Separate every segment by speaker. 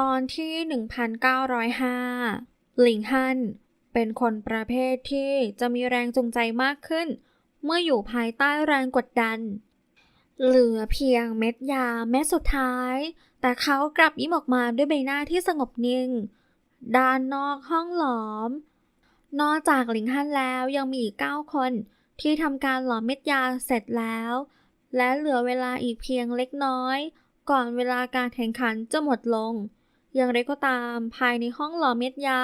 Speaker 1: ตอนที่ 1905 หลิงฮั่นเป็นคนประเภทที่จะมีแรงจูงใจมากขึ้น เมื่ออยู่ภายใต้แรงกดดัน เหลือเพียงเม็ดยาเม็ดสุดท้าย แต่เขากลับยิ้มออกมาด้วยใบหน้าที่สงบนิ่ง ด้านนอกห้องหลอม นอกจากหลิงฮั่นแล้วยังมีอีกเก้าคนที่ทำการหลอมเม็ดยาเสร็จแล้ว และเหลือเวลาอีกเพียงเล็กน้อย ก่อนเวลาการแข่งขันจะหมดลง อย่างไรก็ตามภายในห้องหลอเม็ดยา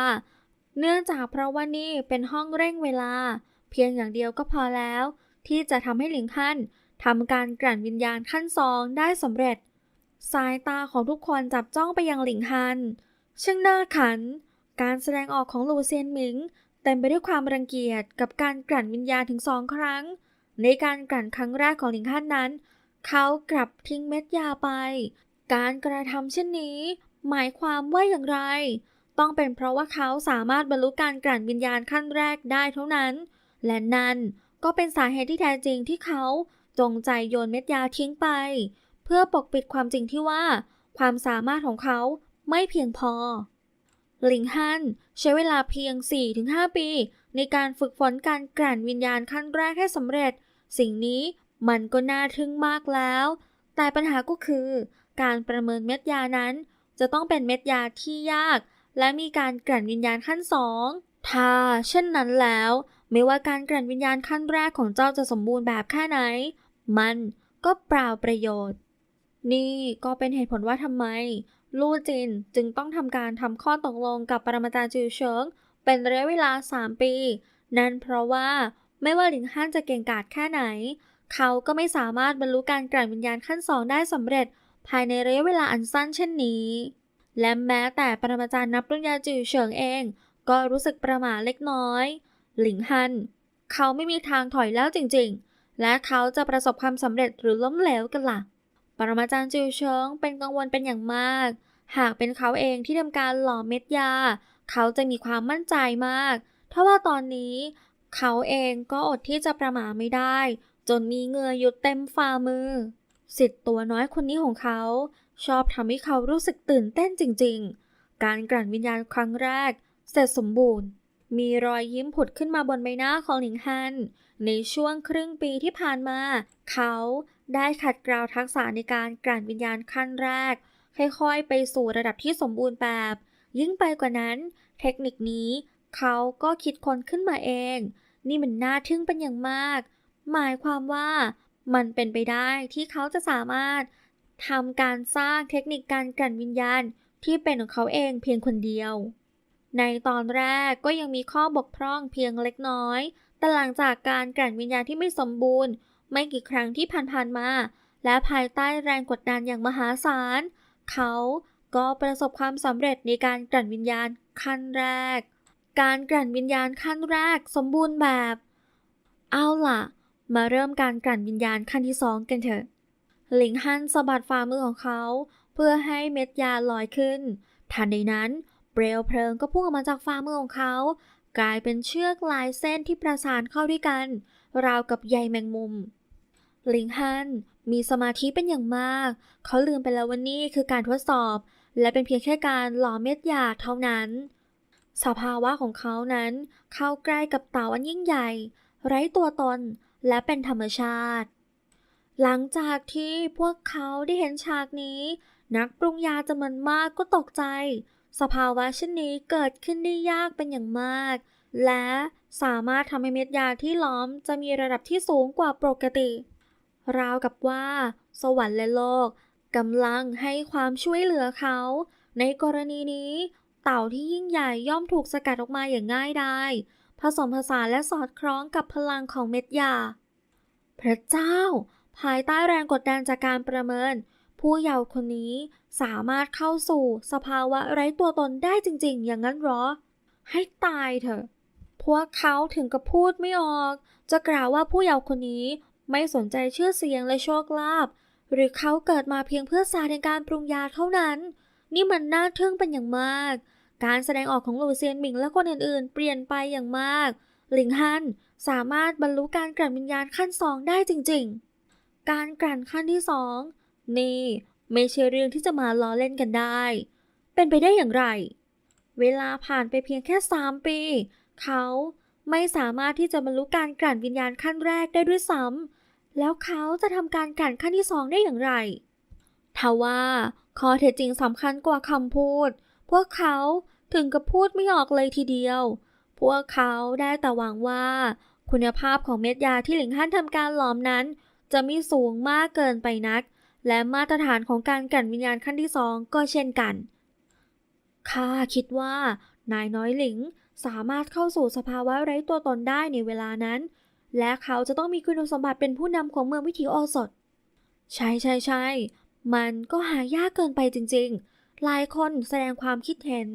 Speaker 1: เนื่องจากเพราะว่านี่เป็นห้องเร่งเวลา เพียงอย่างเดียวก็พอแล้ว ที่จะทำให้หลิงฮั่นทำการกลั่นวิญญาณขั้นสองได้สำเร็จ สายตาของทุกคนจับจ้องไปยังหลิงฮันช่างน่าขัน การแสดงออกของลูเซียนหมิงเต็มไปด้วยความรังเกียจกับการกลั่นวิญญาณถึงสองครั้ง ในการกลั่นครั้งแรกของหลิงฮั่นนั้น เขากลับทิ้งเม็ดยาไป การกระทำเช่นนี้ หมายความว่าอย่างไร ต้องเป็นเพราะว่าเขาสามารถบรรลุการกลั่นวิญญาณขั้นแรกได้เท่านั้น และนั่นก็เป็นสาเหตุที่แท้จริงที่เขาจงใจโยนเม็ดยาทิ้งไป เพื่อปกปิดความจริงที่ว่า ความสามารถของเขาไม่เพียงพอ หลิงฮั่นใช้เวลาเพียง 4-5 ปี ในการฝึกฝนการกลั่นวิญญาณขั้นแรกให้สำเร็จ สิ่งนี้มันก็น่าทึ่งมากแล้ว แต่ปัญหาก็คือ การประเมินเม็ดยานั้น จะต้องเป็นเม็ดยาที่ยาก และมีการกลั่นวิญญาณขั้นสองถ้าเช่นนั้นแล้ว ไม่ว่าการกลั่นวิญญาณขั้นแรกของเจ้าจะสมบูรณ์แบบแค่ไหน มันก็เปล่าประโยชน์ นี่ก็เป็นเหตุผลว่าทำไม ลู่จินจึงต้องทำการทำข้อตกลงกับปรมาจารย์จิวเฉิง เป็นระยะเวลา 3 ปี นั่นเพราะว่าไม่ว่าหลิงฮั่นจะเก่งกาจแค่ไหน เขาก็ไม่สามารถบรรลุการกลั่นวิญญาณขั้นสองได้สำเร็จ ภายในระยะเวลาอันสั้นเช่นนี้ และแม้แต่ปรมาจารย์นับปริญญาจิวเฉิงเอง ก็รู้สึกประหม่าเล็กน้อย หลิงฮัน เขาไม่มีทางถอยแล้วจริงๆ และเขาจะประสบความสำเร็จหรือล้มเหลวกันล่ะ ปรมาจารย์จิวเฉิงเป็นกังวลเป็นอย่างมาก หากเป็นเขาเองที่ทำการหล่อเม็ดยา เขาจะมีความมั่นใจมากทว่าตอนนี้ เขาเองก็อดที่จะประหม่าไม่ได้ จนมีเหงื่อหยุดเต็มฝ่ามือ สิทธิ์ตัวน้อยคนนี้ของเขา ชอบทำให้เขารู้สึกตื่นเต้นจริงๆ การกลั่นวิญญาณครั้งแรก เสร็จสมบูรณ์ มีรอยยิ้มผุดขึ้นมาบนใบหน้าของหลิงฮัน ในช่วงครึ่งปีที่ผ่านมา เขาได้ขัดเกลาทักษะในการกลั่นวิญญาณขั้นแรก ค่อยๆ ไปสู่ระดับที่สมบูรณ์แบบ ยิ่งไปกว่านั้น เทคนิคนี้เขาก็คิดค้นขึ้นมาเอง นี่มันน่าทึ่งเป็นอย่างมาก หมายความว่า มันเป็นไปได้ที่เขาจะสามารถทำการสร้างเทคนิคการกลั่นวิญญาณที่เป็นของเขาเองเพียงคนเดียว ในตอนแรกก็ยังมีข้อบกพร่องเพียงเล็กน้อย แต่หลังจากการกลั่นวิญญาณที่ไม่สมบูรณ์ ไม่กี่ครั้งที่ผ่านๆมา และภายใต้แรงกดดันอย่างมหาศาล เขาก็ประสบความสำเร็จในการกลั่นวิญญาณขั้นแรก การกลั่นวิญญาณขั้นแรกสมบูรณ์แบบ เอาล่ะ มาเริ่มการกลั่นวิญญาณขั้นที่สองกันเถอะ หลิงฮันสะบัดฝ่ามือของเขา เพื่อให้เม็ดยาลอยขึ้น ทันใดนั้นเปลวเพลิงก็พุ่งออกมาจากฝ่ามือของเขา กลายเป็นเชือกลายเส้นที่ประสานเข้าด้วยกัน ราวกับใยแมงมุม หลิงฮันมีสมาธิเป็นอย่างมาก เขาลืมไปแล้วว่านี่คือการทดสอบ และเป็นเพียงแค่การหล่อเม็ดยาเท่านั้น สภาวะของเขานั้นเข้าใกล้กับเต่าอันยิ่งใหญ่ ไร้ตัวตน และเป็นธรรมชาติ หลังจากที่พวกเขาได้เห็นฉากนี้ นักปรุงยาจำนวนมากก็ตกใจ สภาวะเช่นนี้เกิดขึ้นได้ยากเป็นอย่างมาก และสามารถทำให้เม็ดยาที่ล้อมจะมีระดับที่สูงกว่าปกติ ราวกับว่า สวรรค์และโลกกำลังให้ความช่วยเหลือเขา ในกรณีนี้ เต่าที่ยิ่งใหญ่ย่อมถูกสกัดออกมาอย่างง่ายดายผสมผสานและสอดคล้องกับพลังของเม็ดยา พระเจ้า ภายใต้แรงกดดันจากการประเมิน ผู้เยาว์คนนี้สามารถเข้าสู่สภาวะไร้ตัวตนได้จริง ๆ อย่างนั้นเหรอ ให้ตายเถอะ พวกเขาถึงกับพูดไม่ออก จะกล่าวว่าผู้เยาว์คนนี้ไม่สนใจชื่อเสียงและโชคลาภหรือเขาเกิดมาเพียงเพื่อศาสตร์ในการปรุงยาเท่านั้น นี่มันน่าทึ่งเป็นอย่างมาก การแสดงออกของลูเซียนหมิงและคนอื่นๆ เปลี่ยนไปอย่างมาก หลิงฮัน สามารถบรรลุการกลั่นวิญญาณขั้นสองได้จริงๆ การกลั่นขั้นที่สองนี่ไม่ใช่เรื่องที่จะมาล้อเล่นกันได้ เป็นไปได้อย่างไร เวลาผ่านไปเพียงแค่สามปี เขาไม่สามารถที่จะบรรลุการกลั่นวิญญาณขั้นแรกได้ด้วยซ้ำแล้วเขาจะทำการกลั่นขั้นที่สองได้อย่างไรทว่าข้อเท็จจริงสำคัญกว่าคำพูด พวกเขาถึงกับพูดไม่ออกเลยทีเดียว พวกเขาได้แต่หวังว่า คุณภาพของเม็ดยาที่หลิงฮั่นทำการหลอมนั้น จะไม่สูงมากเกินไปนัก และมาตรฐานของการกันวิญญาณขั้นที่สองก็เช่นกันข้าคิดว่านายน้อยหลิงสามารถเข้าสู่สภาวะไร้ตัวตนได้ในเวลานั้น และเขาจะต้องมีคุณสมบัติเป็นผู้นำของเมืองวิถีโอสถ ใช่ใช่ใช่มันก็หายากเกินไปจริงๆ หลายคนแสดงความคิดเห็น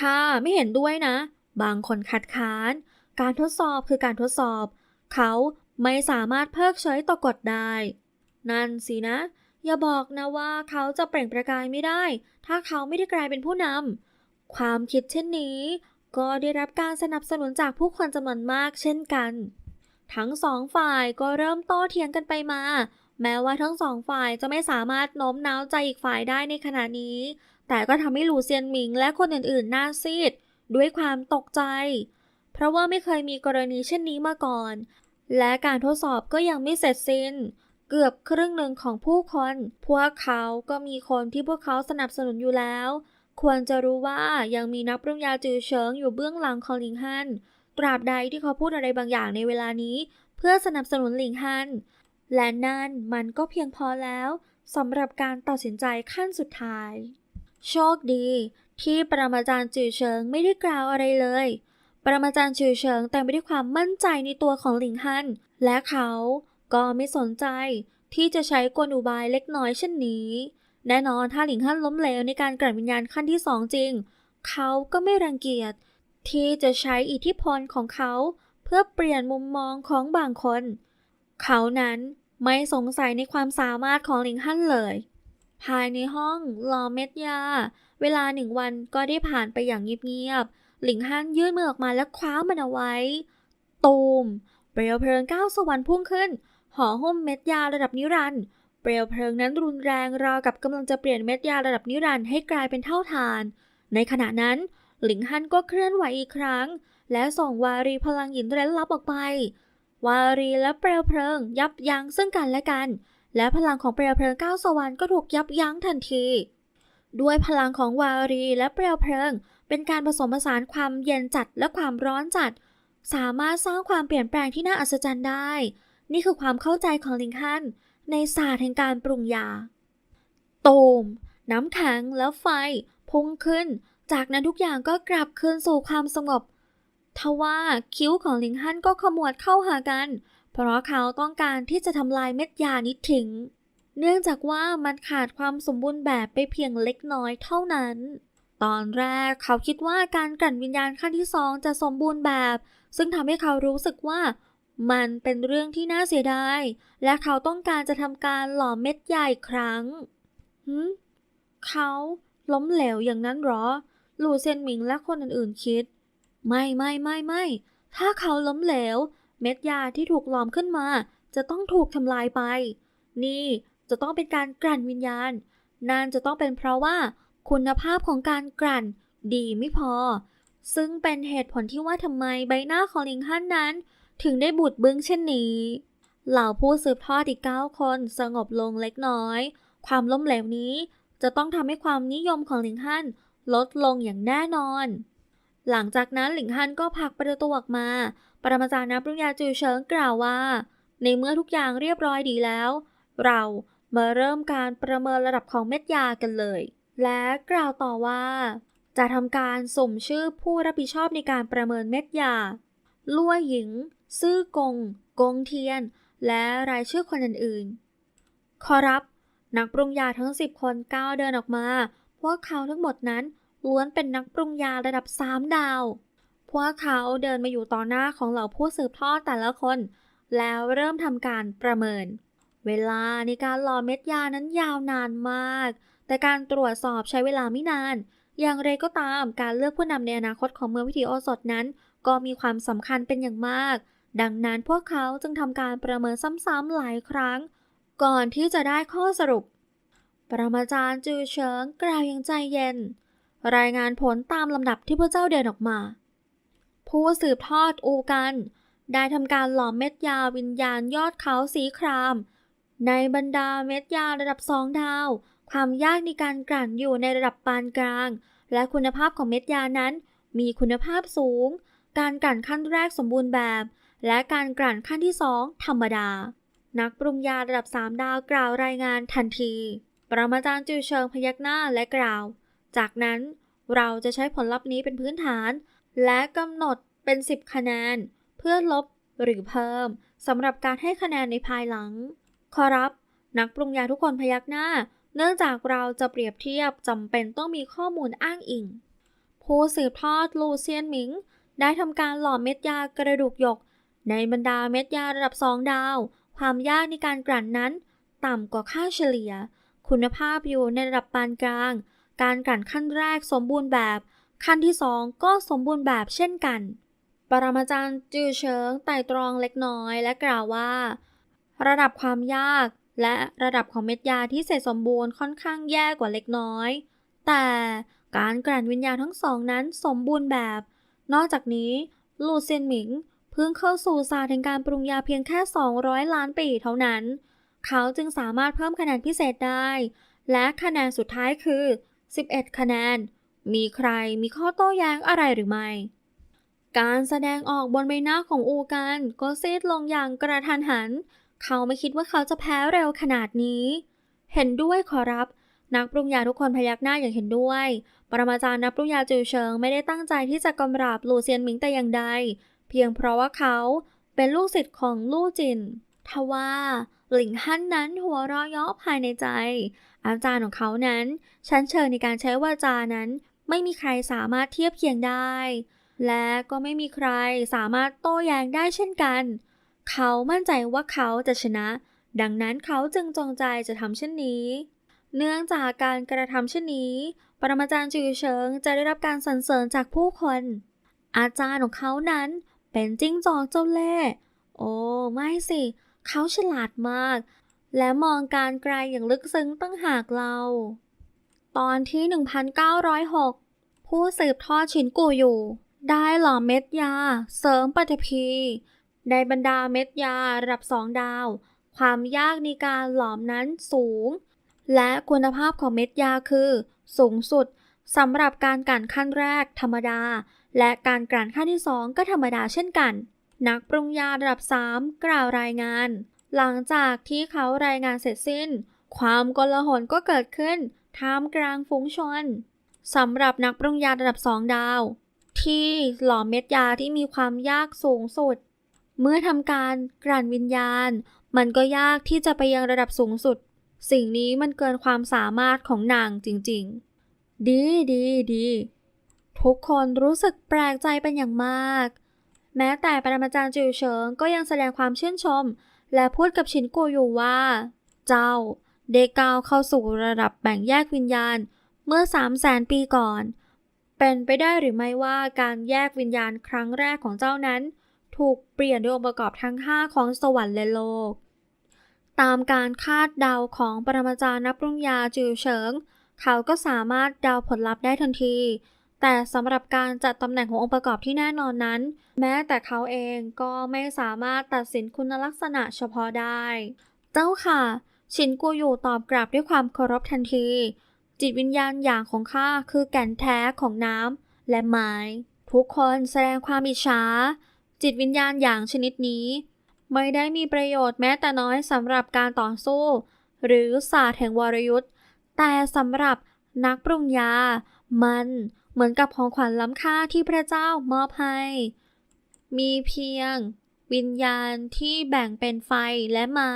Speaker 1: ค่ะไม่เห็นด้วยนะ บางคนคัดค้าน การทดสอบคือการทดสอบ เขาไม่สามารถเพิกเฉยต่อกฎได้ นั่นสินะ อย่าบอกนะว่าเขาจะเปล่งประกายไม่ได้ ถ้าเขาไม่ได้กลายเป็นผู้นำความคิดเช่นนี้ ก็ได้รับการสนับสนุนจากผู้คนจำนวนมากเช่นกัน ทั้งสองฝ่ายก็เริ่มโต้เถียงกันไปมา แม้ว่าทั้งสองฝ่ายจะไม่สามารถโน้มน้าวใจอีกฝ่ายได้ในขณะนี้ แต่ก็ทำให้หลูเซียนหมิงและคนอื่นๆหน้าซีด ด้วยความตกใจ เพราะว่าไม่เคยมีกรณีเช่นนี้มาก่อน และการทดสอบก็ยังไม่เสร็จสิ้น เกือบครึ่งหนึ่งของผู้คน พวกเขาก็มีคนที่พวกเขาสนับสนุนอยู่แล้ว ควรจะรู้ว่ายังมีนักปรุงยาจือเฉิงอยู่เบื้องหลังของหลิงฮัน ตราบใดที่เขาพูดอะไรบางอย่างในเวลานี้ เพื่อสนับสนุนหลิงฮัน และนั่นมันก็เพียงพอแล้วสำหรับการตัดสินใจขั้นสุดท้าย โชคดี ที่ปรมาจารย์จือเฉิงไม่ได้กล่าวอะไรเลย ปรมาจารย์จือเฉิงแต่ไม่ได้ความมั่นใจในตัวของหลิงฮั่นและเขาก็ไม่สนใจที่จะใช้กลอุบายเล็กน้อยเช่นนี้ แน่นอนถ้าหลิงฮั่นล้มเหลวในการกลั่นวิญญาณขั้นที่สองจริง เขาก็ไม่รังเกียจที่จะใช้อิทธิพลของเขาเพื่อเปลี่ยนมุมมองของบางคน เขานั้นไม่สงสัยในความสามารถของหลิงฮั่นเลย ภายในห้องรอเม็ดยา เวลาหนึ่งวันก็ได้ผ่านไปอย่างเงียบๆ หลิงฮั่นยื่นมือออกมาและคว้ามันเอาไว้ ตูม เปลวเพลิงก้าวสวรรค์พุ่งขึ้น ห่อหุ้มเม็ดยาระดับนิรันด์เปลวเพลิงนั้นรุนแรงราวกับกำลังจะเปลี่ยนเม็ดยาระดับนิรันดร์ให้กลายเป็นเท่าฐาน ในขณะนั้น หลิงฮั่นก็เคลื่อนไหวอีกครั้ง และส่งวารีพลังหยินเร้นลับออกไป วารีและเปลวเพลิง ยับยั้งซึ่งกันและกัน และพลังของเปลวเพลิงก้าวสวรรค์ก็ถูกยับยั้งทันที ด้วยพลังของวารีและเปลวเพลิง เป็นการผสมผสานความเย็นจัดและความร้อนจัด สามารถสร้างความเปลี่ยนแปลงที่น่าอัศจรรย์ได้ นี่คือความเข้าใจของลิงคันในศาสตร์แห่งการปรุงยาตูมน้ำแข็งแล้วไฟพุ่งขึ้น จากนั้นทุกอย่างก็กลับคืนสู่ความสงบทว่าคิ้วของลิงฮันก็ขมวดเข้าหากัน เพราะเขาต้องการที่จะทำลายเม็ดยานี้ทิ้ง เนื่องจากว่ามันขาดความสมบูรณ์แบบไปเพียงเล็กน้อยเท่านั้น ตอนแรกเขาคิดว่าการกลั่นวิญญาณขั้นที่สองจะสมบูรณ์แบบ ซึ่งทำให้เขารู้สึกว่ามันเป็นเรื่องที่น่าเสียดาย และเขาต้องการจะทำการหล่อเม็ดใหญ่ครั้งหืมเขาล้มเหลวอย่างนั้นหรอ หลู่เซียนหมิงและคนอื่นๆคิด ไม่ไม่ไม่ไม่ถ้าเขาล้มเหลว เม็ดยาที่ถูกหลอมขึ้นมา จะต้องถูกทำลายไป นี่จะต้องเป็นการกลั่นวิญญาณนั่นจะต้องเป็นเพราะว่า คุณภาพของการกลั่นดีไม่พอ ซึ่งเป็นเหตุผลที่ว่าทำไมใบหน้าของลิงฮั่นนั้น ถึงได้บูดบึ้งเช่นนี้ เหล่าผู้สืบทอดอีกเก้าคนสงบลงเล็กน้อย ความล้มเหลวนี้จะต้องทำให้ความนิยมของหลิงฮั่นลดลงอย่างแน่นอน หลังจากนั้นหลิงฮั่นก็ผักประตูออกมา ปรมาจารย์นักปรุงยาจือเฉิงกล่าวว่า ในเมื่อทุกอย่างเรียบร้อยดีแล้ว เรามาเริ่มการประเมินระดับของเม็ดยากันเลย และกล่าวต่อว่า จะทำการสุ่มชื่อผู้รับผิดชอบในการประเมินเม็ดยาลั่วหญิง ซื่อกง กงเทียน และรายชื่อคนอื่นๆ ขอรับ นักปรุงยาทั้ง 10 คนก้าวเดินออกมา พวกเขาทั้งหมดนั้นล้วนเป็นนักปรุงยาระดับ 3 ดาว พวกเขาเดินมาอยู่ต่อหน้าของเหล่าผู้สืบทอดแต่ละคน แล้วเริ่มทำการประเมิน เวลาในการรอเม็ดยานั้นยาวนานมาก แต่การตรวจสอบใช้เวลาไม่นาน อย่างไรก็ตามการเลือกผู้นำในอนาคตของเมืองวิถีโอสถนั้น ก็มีความสำคัญเป็นอย่างมาก ดังนั้นพวกเขาจึงทำการประเมินซ้ำๆหลายครั้ง ก่อนที่จะได้ข้อสรุป ปรมาจารย์จือเฉิงกล่าวอย่างใจเย็น รายงานผลตามลำดับที่พระเจ้าเดินออกมา ผู้สืบทอดอูกัน ได้ทำการหลอมเม็ดยาวิญญาณยอดเขาสีคราม ในบรรดาเม็ดยาระดับสองดาว ความยากในการกลั่นอยู่ในระดับปานกลาง และคุณภาพของเม็ดยานั้น มีคุณภาพสูง การกลั่นขั้นแรกสมบูรณ์แบบ และการกลั่นขั้นที่สองธรรมดา นักปรุงยาระดับ 3 ดาวกล่าวรายงานทันที ปรมาจารย์จือเชิงพยักหน้าและกล่าว จากนั้นเราจะใช้ผลลัพธ์นี้เป็นพื้นฐาน และกำหนดเป็น 10 คะแนน เพื่อลบหรือเพิ่มสำหรับการให้คะแนนในภายหลัง ขอรับ นักปรุงยาทุกคนพยักหน้า เนื่องจากเราจะเปรียบเทียบจำเป็นต้องมีข้อมูลอ้างอิง ผู้สืบทอดลูเซียนหมิง ได้ทำการหล่อเม็ดยากระดูกหยก ในบรรดาเม็ดยาระดับสองดาว ความยากในการกลั่นนั้น ต่ำกว่าค่าเฉลี่ย คุณภาพอยู่ในระดับปานกลาง การกลั่นขั้นแรกสมบูรณ์แบบ ขั้นที่สองก็สมบูรณ์แบบเช่นกัน ปรมาจารย์จือเฉิงไต่ตรองเล็กน้อยและกล่าวว่า ระดับความยาก และระดับของเม็ดยาที่เสร็จสมบูรณ์ค่อนข้างแย่กว่าเล็กน้อย แต่การกลั่นวิญญาณทั้งสองนั้นสมบูรณ์แบบ นอกจากนี้ลูเซียนหมิงเพิ่งเข้าสู่ศาสตร์แห่งการปรุงยาเพียงแค่ 200 ล้านปีเท่านั้น เขาจึงสามารถเพิ่มคะแนนพิเศษได้ และคะแนนสุดท้ายคือ 11 คะแนน มีใครมีข้อโต้แย้งอะไรหรือไม่ การแสดงออกบนใบหน้าของอูกันก็ซีดลงอย่างกระทันหัน เขาไม่คิดว่าเขาจะแพ้เร็วขนาดนี้ เห็นด้วยขอรับ นักปรุงยาทุกคนพยักหน้าอย่างเห็นด้วย ปรมาจารย์นักปรุงยาจือเชิงไม่ได้ตั้งใจที่จะกำราบหลู่เซียนหมิงแต่อย่างใด เพียงเพราะว่าเขาเป็นลูกศิษย์ของลู่จินทว่าหลิงฮั่นนั้นหัวเราะยาะภายในใจ อาจารย์ของเขานั้นชั้นเชิญในการใช้วาจานั้น ไม่มีใครสามารถเทียบเคียงได้ และก็ไม่มีใครสามารถโต้แย้งได้เช่นกัน เขามั่นใจว่าเขาจะชนะ ดังนั้นเขาจึงจงใจจะทำเช่นนี้ เนื่องจากการกระทำเช่นนี้ ปรมาจารย์จือเฉิงจะได้รับการสรรเสริญจากผู้คน อาจารย์ของเขานั้นเป็นจิ้งจอกเจ้าเล่ห์โอ้ไม่สิ เขาฉลาดมาก และมองการไกลอย่างลึกซึ้งตั้งหากเรา ตอนที่ 1906 ผู้สืบทอดฉินกูอยู่ ได้หล่อเม็ดยา เสริมปฏิพี ในบรรดาเม็ดยาระดับสองดาว ความยากในการหลอมนั้นสูง และคุณภาพของเม็ดยาคือ สูงสุดสำหรับการกลั่นขั้นแรกธรรมดา และการกลั่นขั้นที่สองก็ธรรมดาเช่นกัน นักปรุงยาระดับ 3 กล่าวรายงาน หลังจากที่เขารายงานเสร็จสิ้น ความกลาหลก็เกิดขึ้นท่ามกลางฝูงชนสำหรับนักปรุงยาระดับ 2 ดาว ที่หลอมเม็ดยาที่มีความยากสูงสุด เมื่อทำการกลั่นวิญญาณ มันก็ยากที่จะไปยังระดับสูงสุด สิ่งนี้มันเกินความสามารถของนางจริงๆ ดีดีดี ทุกคนรู้สึกแปลกใจเป็นอย่างมาก แม้แต่ปรมาจารย์จิวเฉิงก็ยังแสดงความชื่นชม และพูดกับชินกูอยู่ว่า เจ้าได้ก้าวเข้าสู่ระดับแบ่งแยกวิญญาณเมื่อ3 0 0แสนปีก่อน เป็นไปได้หรือไม่ว่าการแยกวิญญาณครั้งแรกของเจ้านั้น ถูกเปลี่ยนด้วยองค์ประกอบทั้ง 5 ของสวรรค์และโลก ตามการคาดเดาของปรมาจารย์นักปรุงยาจิวเฉิง เขาก็สามารถเดาผลลัพธ์ได้ทันที แต่สำหรับการจัดตำแหน่งขององค์ประกอบที่แน่นอนนั้น แม้แต่เขาเองก็ไม่สามารถตัดสินคุณลักษณะเฉพาะได้ เจ้าค่ะ ชินกูอยู่ตอบกลับด้วยความเคารพทันที จิตวิญญาณอย่างของข้าคือแก่นแท้ของน้ำและไม้ทุกคนแสดงความอิจฉา จิตวิญญาณอย่างชนิดนี้ ไม่ได้มีประโยชน์แม้แต่น้อยสำหรับการต่อสู้ หรือศาสตร์แห่งวรยุทธ์แต่สำหรับนักปรุงยา มันเหมือนกับของขวัญล้ำค่าที่พระเจ้ามอบให้ มีเพียง วิญญาณที่แบ่งเป็นไฟและไม้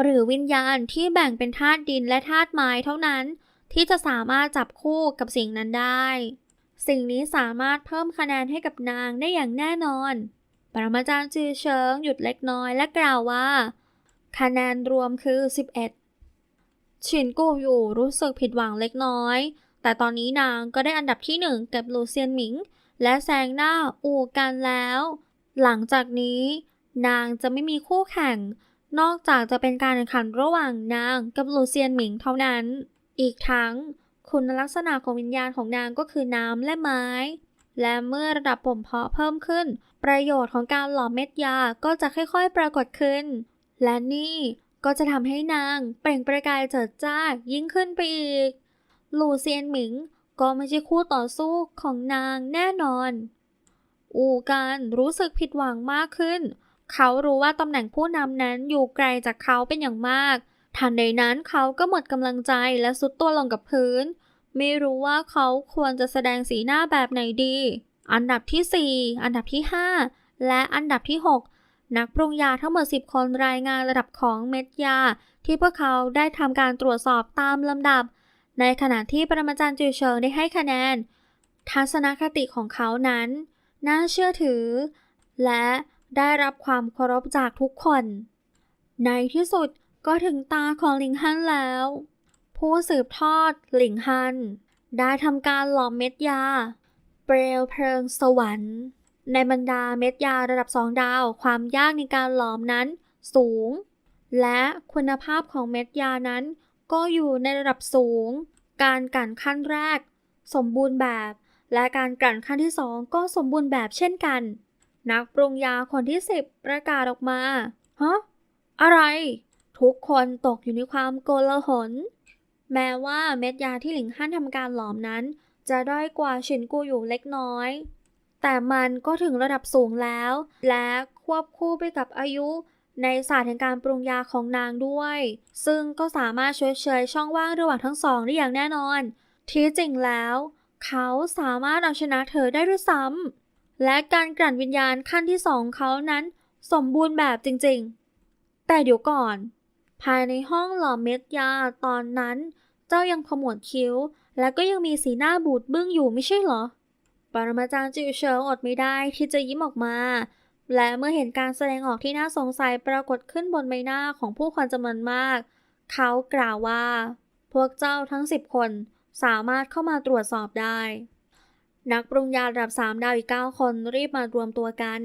Speaker 1: หรือวิญญาณที่แบ่งเป็นธาตุดินและธาตุไม้เท่านั้น ที่จะสามารถจับคู่กับสิ่งนั้นได้ สิ่งนี้สามารถเพิ่มคะแนนให้กับนางได้อย่างแน่นอน ปรมาจารย์จือเชิงหยุดเล็กน้อยและกล่าวว่า คะแนนรวมคือ 11 ฉินกูอยู่รู้สึกผิดหวังเล็กน้อย แต่ตอนนี้นางก็ได้อันดับที่หนึ่งกับลูเซียนหมิง และแซงหน้าอูกันแล้ว หลังจากนี้ นางจะไม่มีคู่แข่ง นอกจากจะเป็นการแข่งขันระหว่างนางกับลูเซียนหมิงเท่านั้น อีกทั้ง คุณลักษณะของวิญญาณของนางก็คือน้ำและไม้ และเมื่อระดับบ่มเพาะเพิ่มขึ้น ประโยชน์ของการหล่อมเม็ดยาก็จะค่อยๆปรากฏขึ้น และนี่ก็จะทำให้นางเปล่งประกายเจิดจ้ายิ่งขึ้นไปอีก ลูเซียนหมิงก็ไม่ใช่คู่ต่อสู้ของนางแน่นอน อูกันรู้สึกผิดหวังมากขึ้น เขารู้ว่าตำแหน่งผู้นำนั้นอยู่ไกลจากเขาเป็นอย่างมาก ทันใดนั้นเขาก็หมดกำลังใจและสุดตัวลงกับพื้น ไม่รู้ว่าเขาควรจะแสดงสีหน้าแบบไหนดี อันดับที่ 4 อันดับที่ 5 และอันดับที่ 6 นักปรุงยาทั้งหมด 10 คนรายงานระดับของเม็ดยา ที่พวกเขาได้ทำการตรวจสอบตามลำดับ ในขณะที่ปรมาจารย์จือเฉิงได้ให้คะแนน ทัศนคติของเขานั้น น่าเชื่อถือ และได้รับความเคารพจากทุกคน ในที่สุดก็ถึงตาของลิงฮั่นแล้ว ผู้สืบทอดหลิงฮัน ได้ทำการหลอมเม็ดยา เปลวเพลิงสวรรค์ ในบรรดาเม็ดยาระดับสองดาว ความยากในการหลอมนั้นสูง และคุณภาพของเม็ดยานั้นก็อยู่ในระดับสูง การกลั่นขั้นแรก สมบูรณ์แบบ และการกลั่นขั้นที่สองก็สมบูรณ์แบบเช่นกัน นักปรุงยาคนที่สิบประกาศออกมาฮะอะไร ทุกคนตกอยู่ในความโกลาหล แม้ว่าเม็ดยาที่หลิงฮั่นทำการหลอมนั้น จะด้อยกว่าฉินกูอยู่เล็กน้อย แต่มันก็ถึงระดับสูงแล้ว และควบคู่ไปกับอายุในศาสตร์แห่งการปรุงยาของนางด้วย ซึ่งก็สามารถชดเชยช่องว่างระหว่างทั้งสองได้อย่างแน่นอน ที่จริงแล้ว เขาสามารถเอาชนะเธอได้ด้วยซ้ำและการกลั่นวิญญาณขั้นที่สองเขานั้นสมบูรณ์แบบจริงๆ แต่เดี๋ยวก่อน ภายในห้องหล่อเม็ดยาตอนนั้น เจ้ายังขมวดคิ้ว และก็ยังมีสีหน้าบูดบึ้งอยู่ไม่ใช่เหรอ ปรมาจารย์จิวเฉิงอดไม่ได้ที่จะยิ้มออกมา และเมื่อเห็นการแสดงออกที่น่าสงสัยปรากฏขึ้นบนใบหน้าของผู้คนจำนวนมาก เขากล่าวว่า พวกเจ้าทั้งสิบคนสามารถเข้ามาตรวจสอบได้ นักปรุงยาระดับ 3 ดาวอีก 9 คนรีบมารวมตัวกัน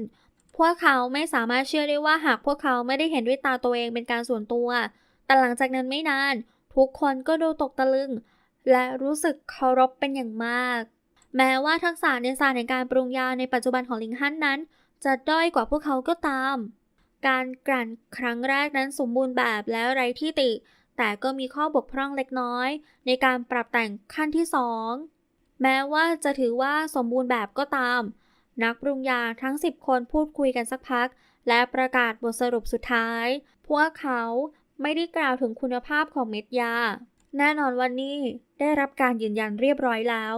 Speaker 1: พวกเขาไม่สามารถเชื่อได้ว่าหากพวกเขาไม่ได้เห็นด้วยตาตัวเองเป็นการส่วนตัว แต่หลังจากนั้นไม่นาน ทุกคนก็ดูตกตะลึง และรู้สึกเคารพเป็นอย่างมาก แม้ว่าทักษะในศาสตร์ในการปรุงยาในปัจจุบันของลิงฮั่นนั้น จะด้อยกว่าพวกเขาก็ตาม การกลั่นครั้งแรกนั้นสมบูรณ์แบบและไร้ที่ติ แต่ก็มีข้อบกพร่องเล็กน้อย ในการปรับแต่งขั้นที่สองแม้ว่าจะถือว่าสมบูรณ์แบบก็ตาม นักปรุงยาทั้ง 10 คนพูดคุยกันสักพัก และประกาศบทสรุปสุดท้าย พวกเขา ไม่ได้กล่าวถึงคุณภาพของเม็ดยา แน่นอนวันนี้ได้รับการยืนยันเรียบร้อยแล้ว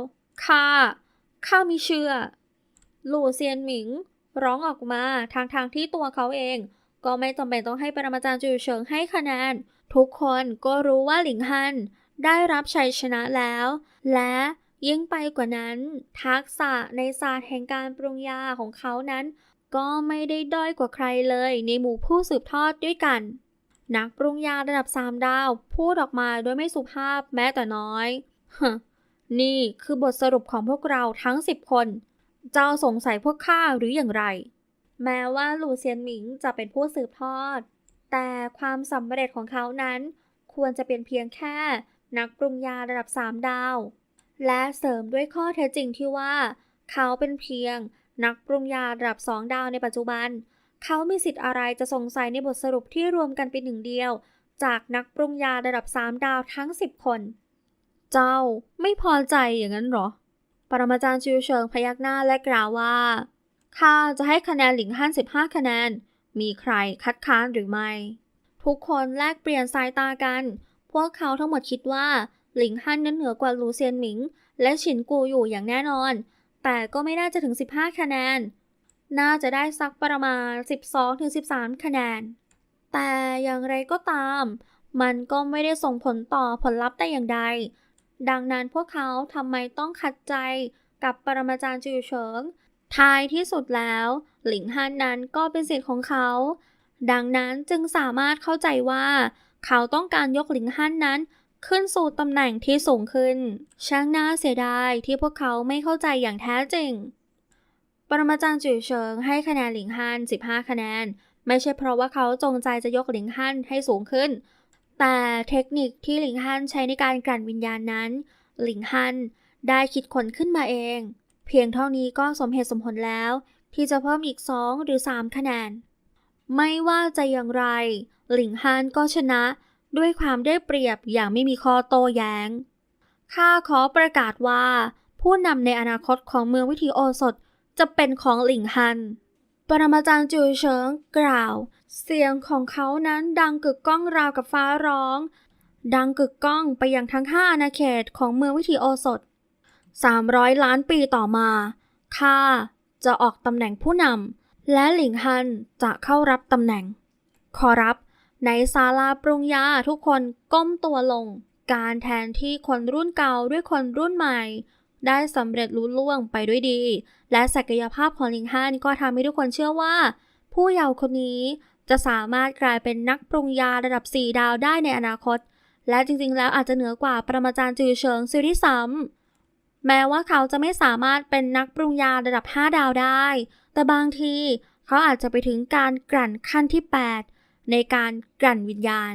Speaker 1: ค่ะ ข้ามีเชื่อ หลู่เซียนหมิง ร้องออกมาทางทางที่ตัวเขาเอง ก็ไม่จำเป็นต้องให้ปรมาจารย์จิวเฉิงให้คะแนน ทุกคนก็รู้ว่าหลิงฮันได้รับชัยชนะแล้ว และยิ่งไปกว่านั้น ทักษะในศาสตร์แห่งการปรุงยาของเขานั้น ก็ไม่ได้ด้อยกว่าใครเลยในหมู่ผู้สืบทอดด้วยกัน นักปรุงยาระดับสามดาว พูดออกมาโดยไม่สุภาพแม้แต่น้อยฮนี่คือบทสรุปของพวกเราทั้งสิบคน เจ้าสงสัยพวกข้าหรืออย่างไร แม้ว่าหลู่เซียนหมิงจะเป็นผู้สืบทอด แต่ความสำเร็จของเขานั้น ควรจะเป็นเพียงแค่ นักปรุงยาระดับ3ดาว และเสริมด้วยข้อเท็จจริงที่ว่า เขาเป็นเพียง นักปรุงยาระดับ2ดาวในปัจจุบันเเขามีสิทธิ์อะไรจะสงสัยในบทสรุปที่รวมกันเป็นหนึ่งเดียว จากนักปรุงยาระดับ 3 ดาวทั้ง 10 คน เจ้าไม่พอใจอย่างนั้นหรอ ปรมาจารย์จิวเฉิงพยักหน้าและกล่าวว่าข้าจะให้คะแนนหลิงฮั่น15 คะแนน มีใครคัดค้านหรือไม่ ทุกคนแลกเปลี่ยนสายตากัน พวกเขาทั้งหมดคิดว่าหลิงฮั่นนั้นเหนือกว่าหลูเซียนหมิง และฉินกูอยู่อย่างแน่นอน แต่ก็ไม่น่าจะถึง 15 คะแนน น่าจะได้สักประมาณ 12-13 คะแนน แต่อย่างไรก็ตาม มันก็ไม่ได้ส่งผลต่อผลลัพธ์แต่อย่างใด ดังนั้นพวกเขาทำไมต้องขัดใจกับปรมาจารย์จิวเฉิงท้ายที่สุดแล้ว หลิงฮันนั้นก็เป็นสิทธิ์ของเขา ดังนั้นจึงสามารถเข้าใจว่า เขาต้องการยกหลิงฮันนั้นขึ้นสู่ตำแหน่งที่สูงขึ้น ช่างน่าเสียดายที่พวกเขาไม่เข้าใจอย่างแท้จริง ปรมาจารย์จิวเฉิงให้คะแนนหลิงฮั่น15 คะแนน ไม่ใช่เพราะว่าเขาจงใจจะยกหลิงฮั่นให้สูงขึ้น แต่เทคนิคที่หลิงฮั่นใช้ในการกลั่นวิญญาณนั้น หลิงฮั่นได้คิดค้นขึ้นมาเอง เพียงเท่านี้ก็สมเหตุสมผลแล้ว ที่จะเพิ่มอีก 2 หรือ 3 คะแนน ไม่ว่าจะอย่างไร หลิงฮั่นก็ชนะด้วยความได้เปรียบอย่างไม่มีข้อโต้แย้ง ข้าขอประกาศว่า ผู้นำในอนาคตของเมืองวิถีโอสถ จะเป็นของหลิงฮัน ปรมาจารย์จือเฉิงกล่าว เสียงของเขานั้นดังกึกก้องราวกับฟ้าร้อง ดังกึกก้องไปยังทั้งห้าอาณาเขตของเมืองวิถีโอสถ 300 ล้านปีต่อมา ข้าจะออกตำแหน่งผู้นำ และหลิงฮันจะเข้ารับตำแหน่ง ขอรับ ในศาลาปรุงยาทุกคนก้มตัวลง การแทนที่คนรุ่นเก่าด้วยคนรุ่นใหม่ ได้สำเร็จลุล่วงไปด้วยดี และศักยภาพของลิงฮันก็ทำให้ทุกคนเชื่อว่า ผู้เยาว์คนนี้จะสามารถกลายเป็นนักปรุงยาระดับ 4 ดาวได้ในอนาคต และจริงๆ แล้วอาจจะเหนือกว่าปรมาจารย์จือเฉิงซิริซ้ำแม้ว่าเขาจะไม่สามารถเป็นนักปรุงยาระดับ 5 ดาวได้ แต่บางทีเขาอาจจะไปถึงการกลั่นขั้นที่ 8 ในการกลั่นวิญญาณ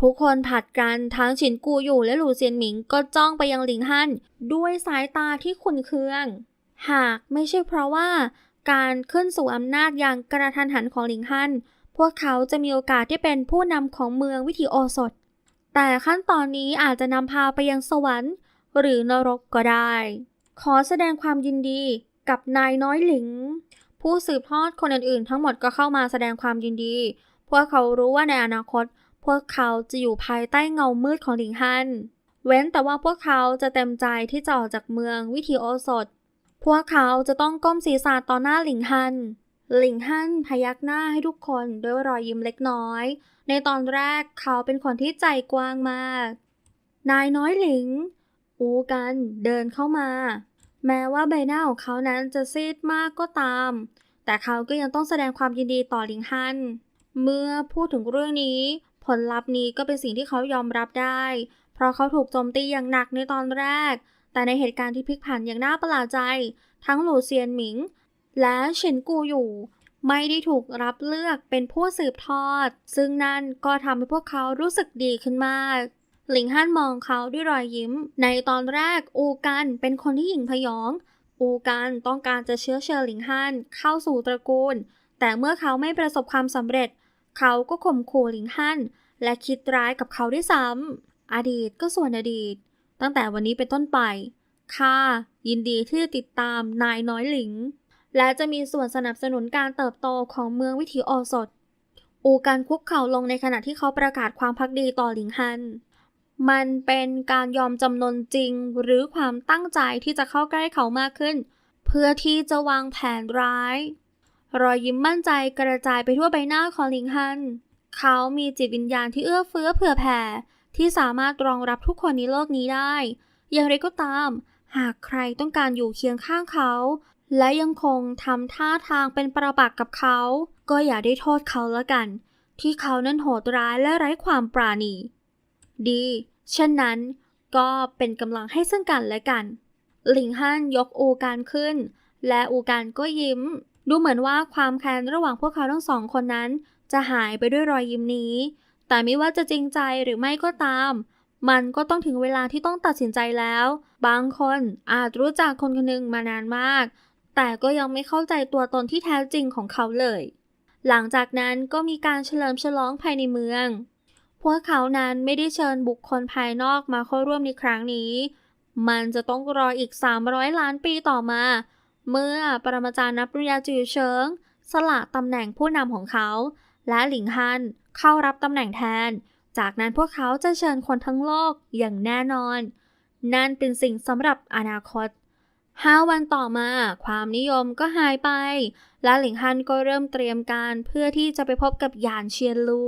Speaker 1: ทุกคนผัดกันทั้งฉินกูอยู่และหลู่เซียนหมิงก็จ้องไปยังหลิงฮั่นด้วยสายตาที่ขุนเคือง หากไม่ใช่เพราะว่าการขึ้นสู่อำนาจอย่างกระทันหันของหลิงฮั่นพวกเขาจะมีโอกาสที่เป็นผู้นำของเมืองวิถีโอสถ แต่ขั้นตอนนี้อาจจะนำพาไปยังสวรรค์ หรือนรกก็ได้ ขอแสดงความยินดีกับนายน้อยหลิง ผู้สืบทอดคนอื่นๆ ทั้งหมดก็เข้ามาแสดงความยินดี พวกเขารู้ว่าในอนาคต วกเขาจะอยู่ภายใต้เงามืดของหลิงฮัน เว้นแต่ว่าพวกเขาจะเต็มใจที่จะออกจากเมืองวิถีโอสถ พวกเขาจะต้องก้มศีรษะต่อหน้าหลิงฮัน หลิงฮันพยักหน้าให้ทุกคนด้วยรอยยิ้มเล็กน้อย ในตอนแรกเขาเป็นคนที่ใจกว้างมาก นายน้อยหลิง อูกันเดินเข้ามา แม้ว่าใบหน้าของเขานั้นจะซีดมากก็ตาม แต่เขาก็ยังต้องแสดงความยินดีต่อหลิงฮันเมื่อพูดถึงเรื่องนี้ ผลลัพธ์นี้ก็เป็นสิ่งที่เขายอมรับได้ เพราะเขาถูกโจมตีอย่างหนักในตอนแรก แต่ในเหตุการณ์ที่พลิกผันอย่างน่าประหลาดใจ ทั้งหลูเซียนหมิง และเฉินกูอยู่ ไม่ได้ถูกรับเลือกเป็นผู้สืบทอด ซึ่งนั่นก็ทำให้พวกเขารู้สึกดีขึ้นมาก หลิงฮั่นมองเขาด้วยรอยยิ้ม ในตอนแรกอูกันเป็นคนที่หยิ่งพยอง อูกันต้องการจะเชื้อเชิญหลิงฮั่นเข้าสู่ตระกูล แต่เมื่อเขาไม่ประสบความสำเร็จ เขาก็ข่มขู่หลิงฮั่นและคิดร้ายกับเขาด้วยซ้ำอดีตก็ส่วนอดีต ตั้งแต่วันนี้เป็นต้นไปข้ายินดีที่จะติดตามนายน้อยหลิง และจะมีส่วนสนับสนุนการเติบโตของเมืองวิถีโอสถอูการคุกเข่าลงในขณะที่เขาประกาศความพักดีต่อหลิงฮัน มันเป็นการยอมจำนนจริงหรือความตั้งใจที่จะเข้าใกล้เขามากขึ้น เพื่อที่จะวางแผนร้าย รอยยิ้มมั่นใจกระจายไปทั่วใบหน้าของลิงฮัน เขามีจิตวิญญาณที่เอื้อเฟื้อเผื่อแผ่ ที่สามารถรองรับทุกคนในโลกนี้ได้ อย่างไรก็ตาม หากใครต้องการอยู่เคียงข้างเขา และยังคงทำท่าทางเป็นประปักษ์กับเขา ก็อย่าได้โทษเขาละกัน ที่เขานั้นโหดร้ายและไร้ความปราณี ดี เช่นนั้นก็เป็นกำลังให้ซึ่งกันและกัน หลิงฮั่นยกอูการขึ้น และอูการก็ยิ้ม ดูเหมือนว่าความแค้นระหว่างพวกเขาทั้งสองคนนั้น จะหายไปด้วยรอยยิ้มนี้ แต่ไม่ว่าจะจริงใจหรือไม่ก็ตาม มันก็ต้องถึงเวลาที่ต้องตัดสินใจแล้ว บางคนอาจรู้จักคนคนหนึ่งมานานมาก แต่ก็ยังไม่เข้าใจตัวตนที่แท้จริงของเขาเลย หลังจากนั้นก็มีการเฉลิมฉลองภายในเมือง พวกเขานั้นไม่ได้เชิญบุคคลภายนอกมาเข้าร่วมในครั้งนี้ มันจะต้องรออีก 300 ล้านปีต่อมา เมื่อปรมาจารย์นับปริญญาจือเชิง สละตำแหน่งผู้นำของเขา และหลิงฮันเข้ารับตำแหน่งแทน จากนั้นพวกเขาจะเชิญคนทั้งโลกอย่างแน่นอน นั่นเป็นสิ่งสำหรับอนาคตห้าวันต่อมาความนิยมก็หายไป และหลิงฮันก็เริ่มเตรียมการเพื่อที่จะไปพบกับหยานเชียนลู